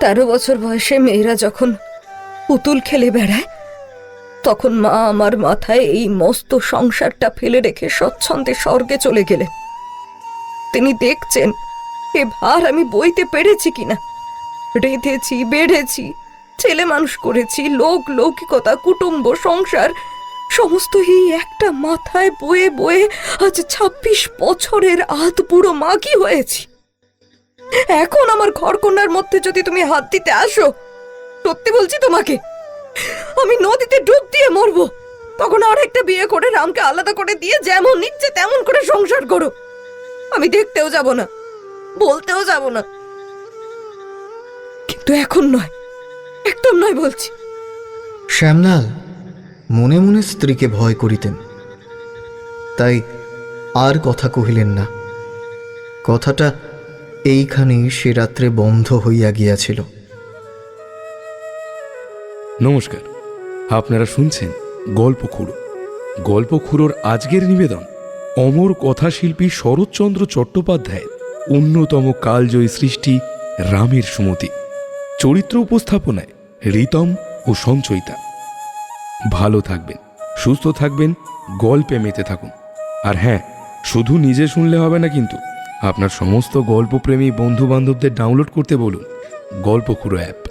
তেরো বছর বয়সে মেয়েরা যখন পুতুল খেলে বেড়ায়, তখন মা আমার মাথায় এই মস্ত সংসারটা ফেলে রেখে স্বচ্ছন্দে স্বর্গে চলে গেলেন। তিনি দেখছেন, এ ভার আমি বইতে পেরেছি কিনা। রেঁধেছি বেড়েছি ছেলে মানুষ করেছি, লোক, লৌকিকতা, কুটুম্ব, সংসার, সমস্ত এই একটা মাথায় বয়ে বয়ে আজ ছাব্বিশ বছরের আধ বুড়ো মাগি হয়েছি। এখন আমার ঘরকন্যার মধ্যে যদি তুমি হাত দিতে আসো, সত্যি বলছি তোমাকে, আমি নদীতে ডুব দিয়ে মরবো। তখন আর একটা বিয়ে করে রামকে আলাদা করে দিয়ে যেমন ইচ্ছে তেমন করে সংসার করো। আমি দেখতেও যাব না, বলতেও যাব না। কিন্তু এখন নয়, একদম নয় বলছি। শ্যামলাল, মনে মনে স্ত্রীকে ভয় করিতেন। তাই আর কথা কহিলেন না। কথাটা এইখানেই সে রাত্রে বন্ধ হইয়া গিয়াছিল। নমস্কার, আপনারা শুনছেন গল্প খুঁড়ো। গল্প খুঁড়োর আজকের নিবেদন, অমর কথাশিল্পী শরৎচন্দ্র চট্টোপাধ্যায়ের অন্যতম কালজয়ী সৃষ্টি রামের সুমতি, চরিত্র উপস্থাপনায় রিতম ও সঞ্চয়িতা। ভালো থাকবেন, সুস্থ থাকবেন, গল্পে মেতে থাকুন। আর হ্যাঁ শুধু নিজে শুনলে হবে না কিন্তু। আপনার সমস্ত গল্পপ্রেমী বন্ধু বান্ধবদের ডাউনলোড করতে বলুন। গল্প খুঁড়ো অ্যাপ